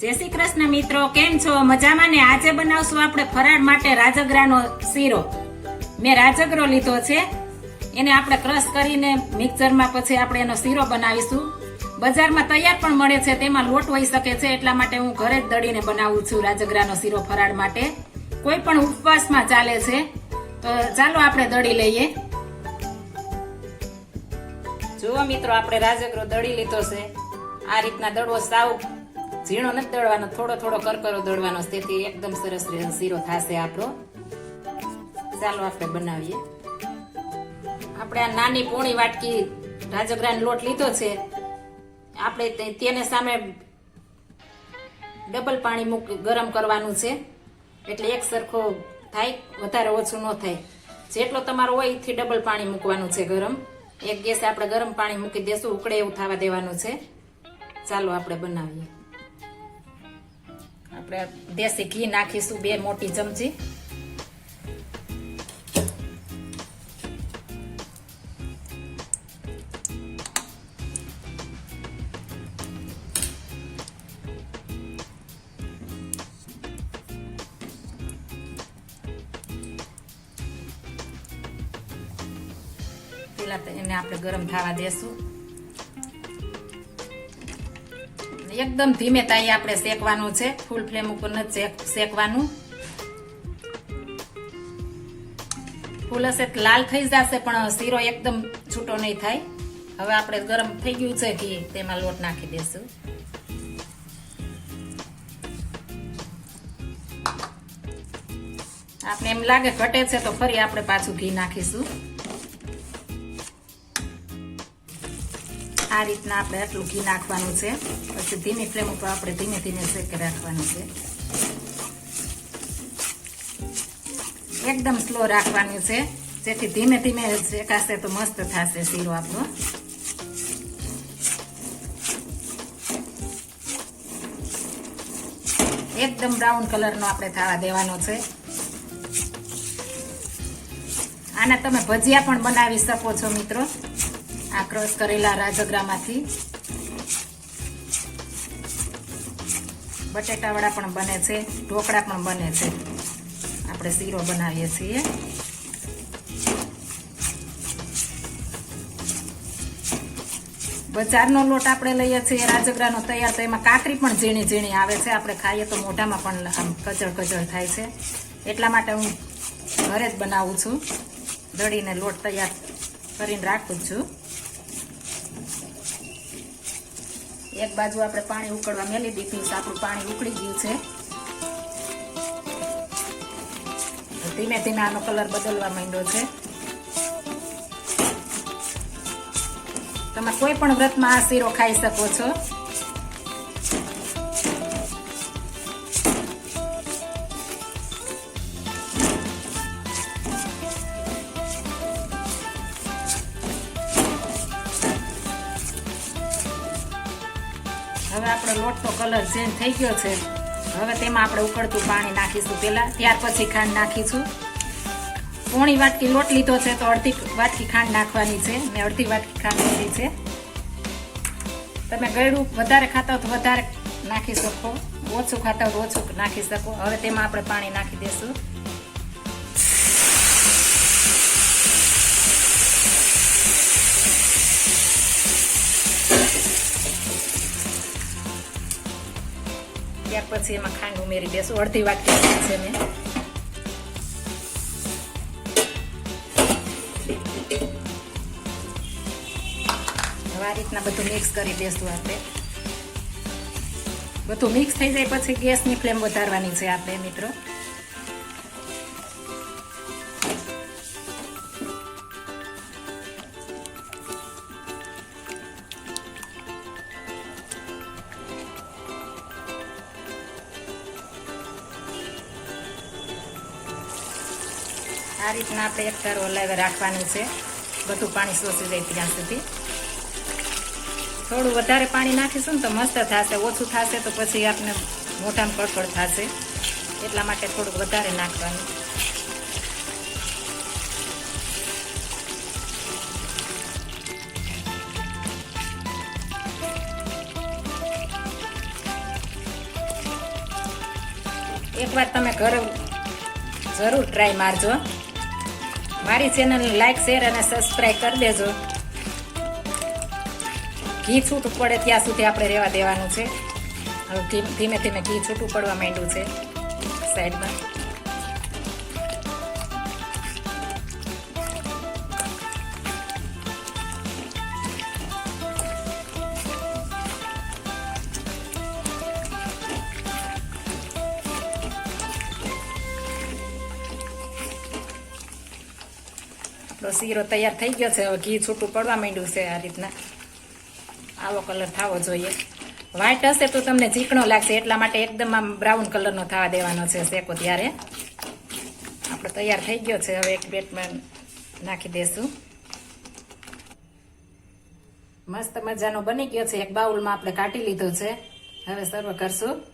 કેમ છો? મજામાં ને? આજે બનાવશું આપણે ફરાળ માટે રાજગરાનો શીરો. મેં રાજગરો લીધો છે. એને આપણે ક્રશ કરીને મિક્સરમાં પછી આપણે એનો શીરો બનાવીશું. બજારમાં તૈયાર પણ મળે છે, તેમાં લોટ હોઈ શકે છે, એટલા માટે હું ઘરે જ દળીને બનાવું છું રાજગરાનો શીરો ફરાળ માટે. કોઈ પણ ઉપવાસમાં ચાલે છે. તો ચાલો આપણે દળી લઈએ. જુઓ મિત્રો, આપણે રાજગરો દળી લીધો છે. આ રીતના દળવો સાવ ઝીણો નથી દળવાનો, થોડો થોડો કરકરો દળવાનો તેથી એકદમ સરસ શીરો થશે આપણો. ચાલો આપણે બનાવીએ. આપણે આ નાની પોણી વાટકી રાજગરાનો લોટ લીધો છે. આપણે તેને સામે ડબલ પાણી મૂક ગરમ કરવાનું છે. એટલે એક સરખો થાય, વધારે ઓછું ન થાય. જેટલો તમારો હોય એથી ડબલ પાણી મૂકવાનું છે ગરમ. એક ગેસે આપણે ગરમ પાણી મૂકી દેશું, ઉકળે એવું થવા દેવાનું છે. ચાલો આપણે બનાવીએ. આપણે દેશી ઘી નાખીશું બે મોટી ચમચી. પેલા એને આપણે ગરમ થવા દેશું. એકદમ ધીમે તાઈ આપણે શેકવાનું છે. ફૂલ ફ્લેમ ઉપર નથી શેક- શેકવાનું. ફૂલ હશે લાલ થઈ જશે, પણ શીરો એકદમ છૂટો નહીં થાય. હવે આપણે ગરમ થઈ ગયું છે ઘી, તેમાં લોટ નાખી દેશું આપણે એમ લાગે ઘટે છે તો ફરી આપણે પાછું ઘી નાખીશું. આ રીતના આપણે આટલું ઘી નાખવાનું છે. પછી ધીમી ફ્લેમ ઉપર આપણે ધીમે ધીમે શેકી રાખવાનું છે. એકદમ સ્લો રાખવાનું છે. જેથી ધીમે ધીમે શેકાશે તો મસ્ત થશે શીરો આપણો. એકદમ બ્રાઉન કલરનો આપણે થાવા દેવાનો છે. આના તમે ભજીયા પણ બનાવી શકો છો મિત્રો. આ ક્રશ કરેલા રાજગરામાંથી. બટેટાવાળા પણ બને છે, ઢોકળા પણ બને છે. આપણે શીરો બનાવીએ છીએ. બજારનો લોટ આપણે લઈએ છીએ, રાજગરાનો તૈયાર. તો એમાં કાકરી પણ ઝીણી ઝીણી આવે છે. આપણે ખાઈએ તો મોઢામાં પણ આમ કચળ કચળ થાય છે. એટલા માટે હું ઘરે જ બનાવું છું. દળીને લોટ તૈયાર કરીને રાખું છું. એક બાજુ આપણે પાણી ઉકળવા મેલી દીધું છે આપણું પાણી ઉકળી ગયું છે. ધીમે ધીમે આનો કલર બદલવા માંડ્યો છે. તમે કોઈ પણ વ્રતમાં આ શીરો ખાઈ શકો છો. આપણો લોટનો કલર ચેન્જ થઈ ગયો છે. હવે તેમાં આપણે ઉકળતું પાણી નાખીશું પહેલાં. ત્યાર પછી ખાંડ નાખીશું. પોણી વાટકી લોટ લીધો છે તો અડધી વાટકી ખાંડ નાખવાની છે. મેં અડધી વાટકી ખાંડ લીધી છે. તમે ગળ્યું વધારે ખાતા હો તો વધારે નાખી શકો. ઓછું ખાતા હો તો ઓછું નાખી શકો. હવે તેમાં આપણે પાણી નાખી દઈશું પછી એમાં ખાંડ ઉમેરી દેશું. અડધી વાટકી છે મેં આ રીતના બધું મિક્સ કરી દેશું આપણે. બધું મિક્સ થઈ જાય પછી ગેસની ફ્લેમ વધારવાની છે આપણે મિત્રો. આ રીતના આપણે એક તાર ઓલાવે રાખવાનું છે. બધું પાણી શોષી જાય ત્યાં સુધી. થોડું વધારે પાણી નાખીશું ને તો મસ્ત થશે, ઓછું થશે તો પછી આપને મોટામાં કડકડ થશે. એટલા માટે થોડુંક વધારે નાખવાનું. એકવાર તમે ઘર જરૂર ટ્રાય મારજો. મારી ચેનલને લાઈક શેર અને સબસ્ક્રાઈબ કરી દેજો. ઘી છૂટું પડે ત્યાં સુધી આપણે રહેવા દેવાનું છે. હવે ધીમે ધીમે ધીમે ઘી છૂટું પડવા માંડ્યું છે. સાઈડમાં. આપણો શીરો તૈયાર થઈ ગયો છે. હવે ઘી છૂટું પડવા માંડ્યું છે આ રીતના. આવો કલર થવો જોઈએ. વ્હાઇટ હશે તો તમને ચીકણો લાગશે. એટલા માટે એકદમ આમ બ્રાઉન કલરનો થવા દેવાનો છે શેકો ત્યારે. આપણો તૈયાર થઈ ગયો છે. હવે એક પ્લેટમાં નાખી દેશું. મસ્ત મજાનો બની ગયો છે. એક બાઉલમાં આપણે કાઢી લીધો છે. હવે સર્વ કરશું.